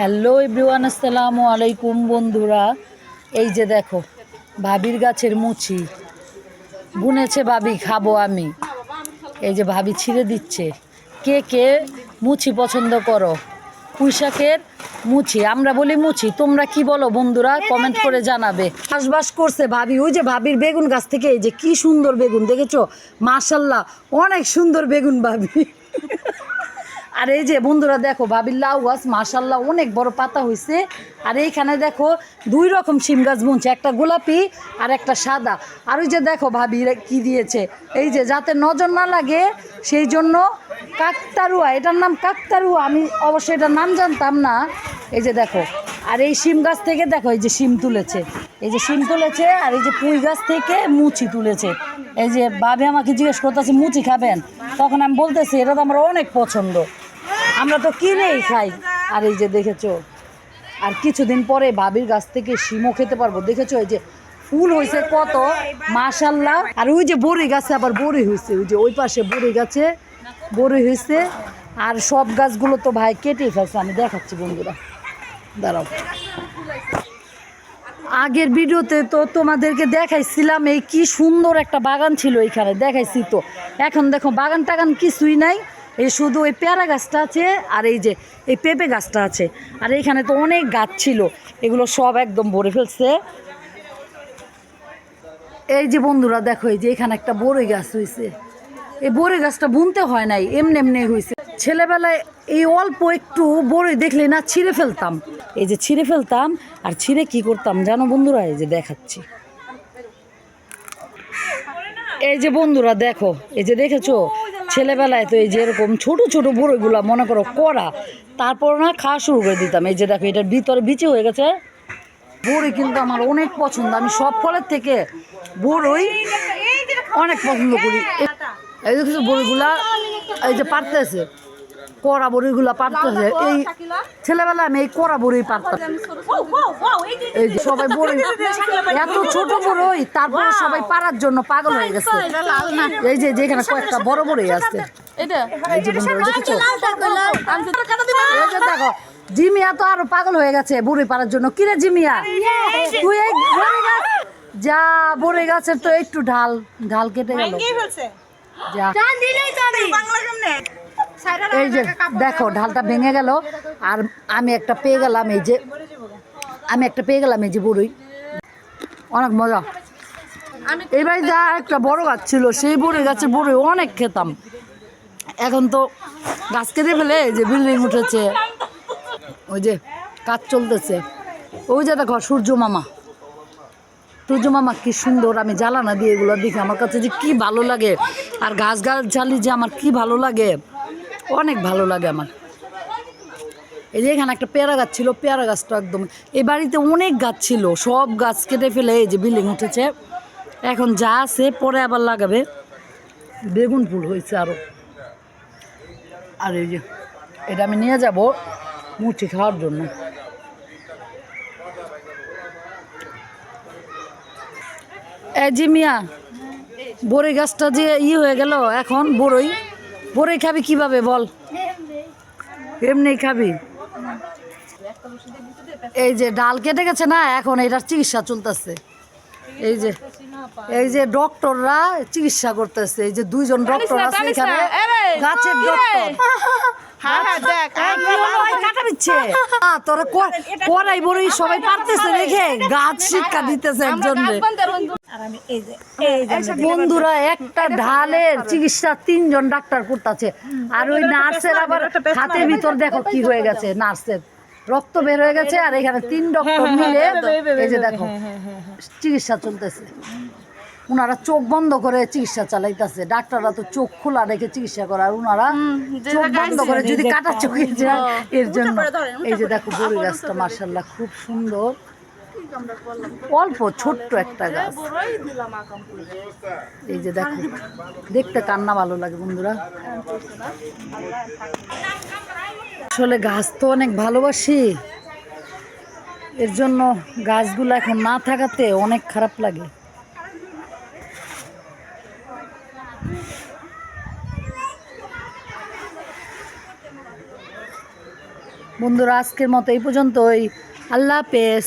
Hello everyone আসসালামু আলাইকুম বন্ধুরা। এই যে দেখো ভাবির গাছের মুচি। গুনেছে ভাবি খাব আমি। এই যে ভাবি ছিঁড়ে দিচ্ছে। কে কে মুচি পছন্দ করো? পুঁইশাকের মুচি। আমরা বলি মুচি। তোমরা কি বলো বন্ধুরা? কমেন্ট করে জানাবে। চাষবাস করছে ভাবি। ওই যে ভাবির বেগুন গাছ থেকে এই যে কি সুন্দর বেগুন দেখেছ? মাশাল্লাহ অনেক সুন্দর বেগুন ভাবি। আর এই যে বন্ধুরা দেখো, ভাবির লাউ গাছ মার্শাল্লাহ অনেক বড় পাতা হয়েছে আর এইখানে দেখো, দুই রকম শিম গাছ বুনছে, একটা গোলাপি আর একটা সাদা। আর ওই যে দেখো, ভাবি কি দিয়েছে, এই যে যাতে নজর না লাগে, সেই জন্য কাকতারুয়া, এটার নাম কাকতারুয়া, আমি অবশ্যই এটার নাম জানতাম না। এই যে দেখো, আর এই শিম গাছ থেকে দেখো, এই যে শিম তুলেছে, এই যে শিম তুলেছে, আর এই যে পুঁই গাছ থেকে মুচি তুলেছে। এই যে ভাবি আমাকে জিজ্ঞেস করতেছে, মুচি খাবেন? তখন আমি বলতেছি, এটা তো আমার অনেক পছন্দ। আমরা তো কিনেই খাই। আর এই যে দেখেছ, আর কিছুদিন পরে ভাবির গাছ থেকে শিমও খেতে পারব। দেখেছ, এই যে ফুল হয়েছে কত মাশাল্লাহ আর ওই যে বড়ি গাছে আবার বড়ি হয়েছে ওই যে ওই পাশে বড়ি গাছে বড়ি হয়েছে আর সব গাছগুলো তো ভাই কেটে ফেলছে, আমি দেখাচ্ছি বন্ধুরা। দাঁড়াও। আগের ভিডিওতে তো তোমাদেরকে দেখাইছিলাম, এই কি সুন্দর একটা বাগান ছিল এইখানে দেখাইছি তো। এখন দেখো বাগান টাগান কিছুই নাই। এই শুধু ওই পেয়ারা গাছটা আছে আর এই যে এই পেঁপে গাছটা আছে। আর এইখানে তো অনেক গাছ ছিল। এগুলো সব একদম ভরে ফেলছে। এই যে বন্ধুরা, দেখো, এই যে এখানে একটা বড়ই গাছ হয়েছে এই বড়ই গাছটা বুনতে হয় নাই, এমনি এমনি হয়েছে ছেলেবেলায় এই অল্প একটু বড়ই দেখলে না ছিঁড়ে ফেলতাম। এই যে ছিঁড়ে ফেলতাম, আর ছিঁড়ে কি করতাম জানো বন্ধুরা? এই যে দেখাচ্ছি। এই যে বন্ধুরা, দেখো, এই যে দেখেছ? ছেলেবেলায় তো এই যে এরকম ছোটো ছোটো বড়ইগুলা মনে করো করা তারপর না খাওয়া শুরু করে দিতাম। এই যে দেখো, এটার ভিতরে বিচে হয়ে গেছে। বড়ই কিন্তু আমার অনেক পছন্দ। আমি সব ফলের থেকে বড়ই অনেক পছন্দ করি। এই কিছু বড়িগুলা, এই যে পারতেছে। কড়া বড়িগুলা পারতেছে এই ছেলেবেলা আমি এই কড়া বড়ি পারতাম এই যে সবাই বড়ি এত ছোট বড়ই তারপরে সবাই পারার জন্য পাগল হয়ে গেছে এই যে যেখানে কয়েকটা বড় বড়ই আছে দেখো জিমিয়া তো আরও পাগল হয়ে গেছে বুড়ি পারার জন্য কিরে জিমিয়া তুই বড়ি যা বড়ি গাছের তো একটু ঢাল ঢাল কেটে গেল এই যে দেখো ঢালটা ভেঙে গেল আর আমি একটা পেয়ে গেলাম এই যে আমি একটা পেয়ে গেলাম এই যে বড়ই অনেক মজা। এবার যা একটা বড় গাছ ছিল সেই বড়ই গাছের বড়ই অনেক খেতাম। এখন তো গাছ কেটে ফেলে এই যে বিল্ডিং উঠেছে। ওই যে কাজ চলতেছে। ওই যে দেখো সূর্য মামা। সূর্য মামা কি সুন্দর, আমি জ্বালানা দিয়ে এগুলো দেখি। আমার কাছে যে কি ভালো লাগে, আর গাছ গাছ জ্বালি যে আমার কি ভালো লাগে, অনেক ভালো লাগে আমার। এই যে এখানে একটা পেয়ারা গাছ ছিল, পেয়ারা গাছটা একদম এই বাড়িতে অনেক গাছ ছিল, সব গাছ কেটে ফেলে এই যে বিল্ডিং উঠেছে। এখন যা আছে পরে আবার লাগাবে। বেগুন ফুল হয়েছে আরও আর এই যে, এটা আমি নিয়ে যাব মুঠি খাওয়ার জন্য। জি মিয়া বড়ই গাছটা যে ই হয়ে গেল এখন বড়ই। বড়ই খাবি কীভাবে বল? এমনি খাবি। এই যে ডাল কেটে গেছে না এখন এটার চিকিৎসা চলতেছে। এই যে এই যে ডক্টররা চিকিৎসা করতেছে। এই যে দুইজন ডক্টর আছে এখানে। গাছের ডক্টর। তোরা করাই বড়ই সবাই পারতেছে দেখে। গাছ শিক্ষা দিতেছে একজন বন্ধুরা একটা ঢালের চিকিৎসা তিনজন ডাক্তার করতেছে। আর ওই নার্সের আবার হাতের ভিতর দেখো কি হয়ে গেছে নার্সের। রক্ত বের হয়ে গেছে আর এখানে তিন ডক্টর মিলে এই যে দেখো চিকিৎসা চলতেছে। ওনারা চোখ বন্ধ করে চিকিৎসা চালাইতেছে। ডাক্তাররা তো চোখ খোলা রেখে চিকিৎসা করে আর ওনারা চোখ বন্ধ করে যদি কাটা চোখে যায় এর জন্য। এই যে দেখো বড়ি গাছটা মার্শাল্লাহ খুব সুন্দর। অল্প ছোট্ট একটা গাছ। এই যে দেখো দেখতে কান্না ভালো লাগে বন্ধুরা। আসলে গাছ তো অনেক ভালোবাসি। এর জন্য গাছগুলো এখন না থাকাতে অনেক খারাপ লাগে। বন্ধুরা আজকের মতো এই পর্যন্তই। আল্লাহ হাফেজ।